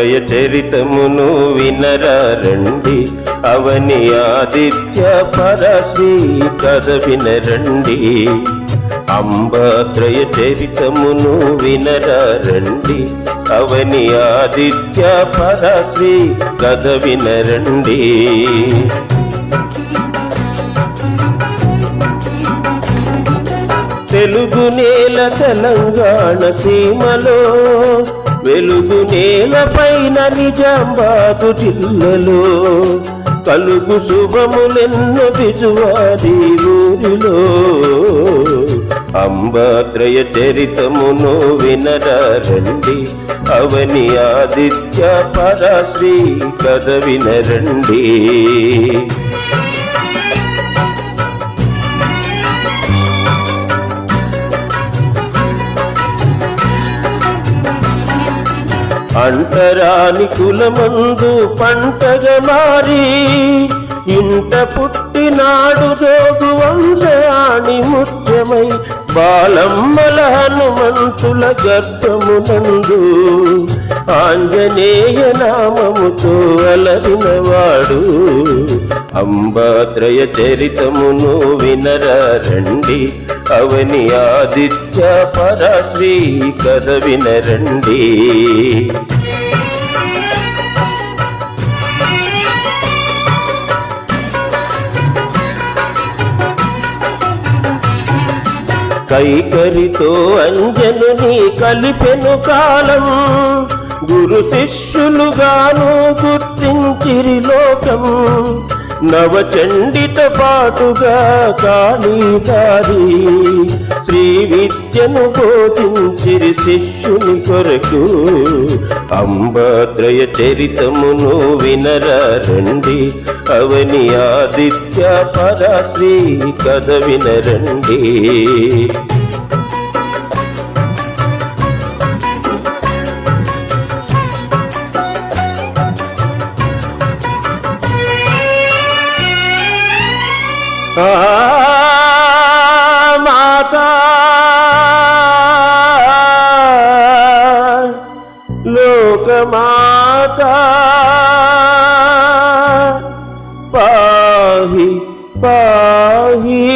అంబాత్రయ చరితమును వినరండి అవని ఆదిత్య పరశ్రీ కథ వినరండి. అంబాత్రయ చరితమును వినరండి అవని ఆదిత్య పరశ్రీ కథ వినరండి. వెలుగు నేల తెలంగాణ సీమలో వెలుగు నేల పైన నిజామాబాదు జిల్లలో కలుగు శుభములెన్నో బిజువారి ఊరిలో. అంబాత్రయ చరితమును వినరండి అవని ఆదిత్య పరాశ్రీ కథ వినరండి. అంటరాని కులమందు పంటగ మారి ఇంట పుట్టినాడు జోగు వంశయాణి ముఖ్యమై బాలమ్మల హనుమంతుల గర్భమునందు ఆంజనేయ నామముతో అలరినవాడు. అంబాత్రయ చరితమును వినరండి అవని ఆదిత్య పరాశ్రీ కథ వినరండి. కైకరితో అంజనుని కలిపెను కాలం గురు శిష్యులుగాను గుర్తించిరి లోకం. నవచండిత పాటుగా కాళీదారి శ్రీ విద్యను బోధించిరి శిష్యుని కొరకు. అంబాత్రయ చరితమును వినరా రండి. అవని ఆదిత్య పరాశ్రీ కథ వినరండి. పాహి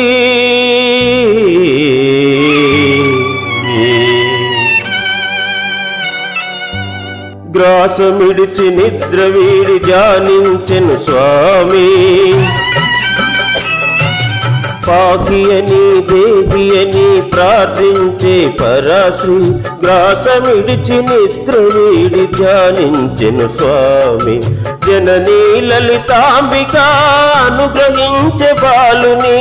గ్రాసమిడిచి నిద్ర వీడి జానించెను స్వామి. పాకియని దేహియని ప్రార్థించే పరాశ్రీ. గ్రాసమిడిచి నిద్ర వీడి ధ్యానించెను స్వామి. జననీ లలితాంబిక అనుగ్రహించే బాలుని.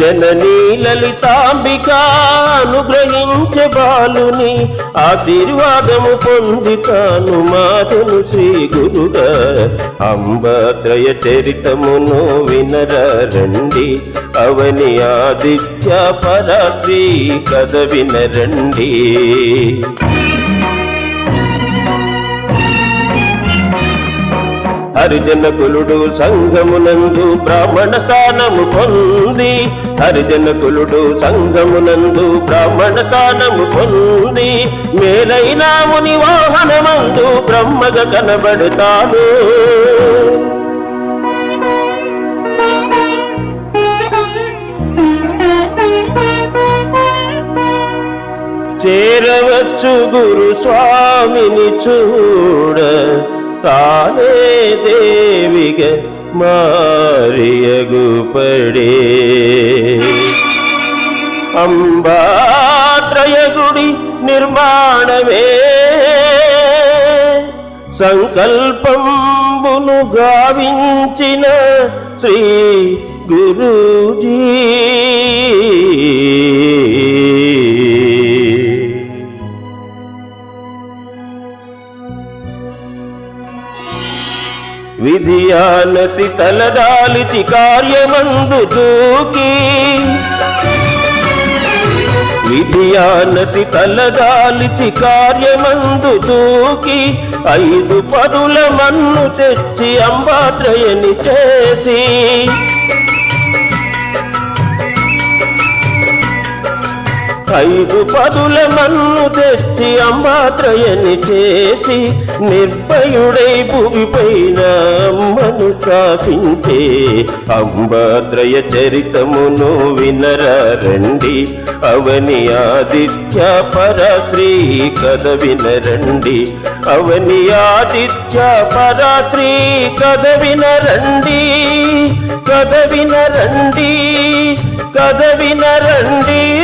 జననీ లలితాంబిక అనుగ్రహించే ఆశీర్వాదము పొందితాను మాతను శ్రీ గురుగా అంబత్రయ చరితమును వినరా రండి అవని ఆదిత్య పరాశ్రీ కథ వినరండి. హరిజన కులుడు సంఘమునందు బ్రాహ్మణ స్థానము పొంది. హరిజన కులుడు సంఘమునందు బ్రాహ్మణ స్థానము పొంది. మేలైన ముని వాహనమందు బ్రహ్మగ కనబడతాను. చేరవచ్చు గురు స్వామిని చూడ. తానే దేవిగ మారియగుపడే. అంబాత్రయ గుడి నిర్మాణమే సంకల్పంబును గావించిన శ్రీ గురూజీ. విధియానతి తలదాలిచి కార్యమందు దూకి. విధియానతి తలదాలిచి కార్యమందు దూకి. ఐదు పదుల మన్ను తెచ్చి అంబాత్రయని చేసి. ఐదు పదుల మన్ను తెచ్చి అంబాత్రయని చేసి. నిర్భయుడై భూమిపైన అమ్మను స్థాపించే అంబాత్రయ చరితమును వినరా రండి. అవని ఆదిత్య పరాశ్రీ కథ వినరండి. అవని ఆదిత్య పరాశ్రీ కథ వినరండి. కథ వినరండి. కథ వినరండి.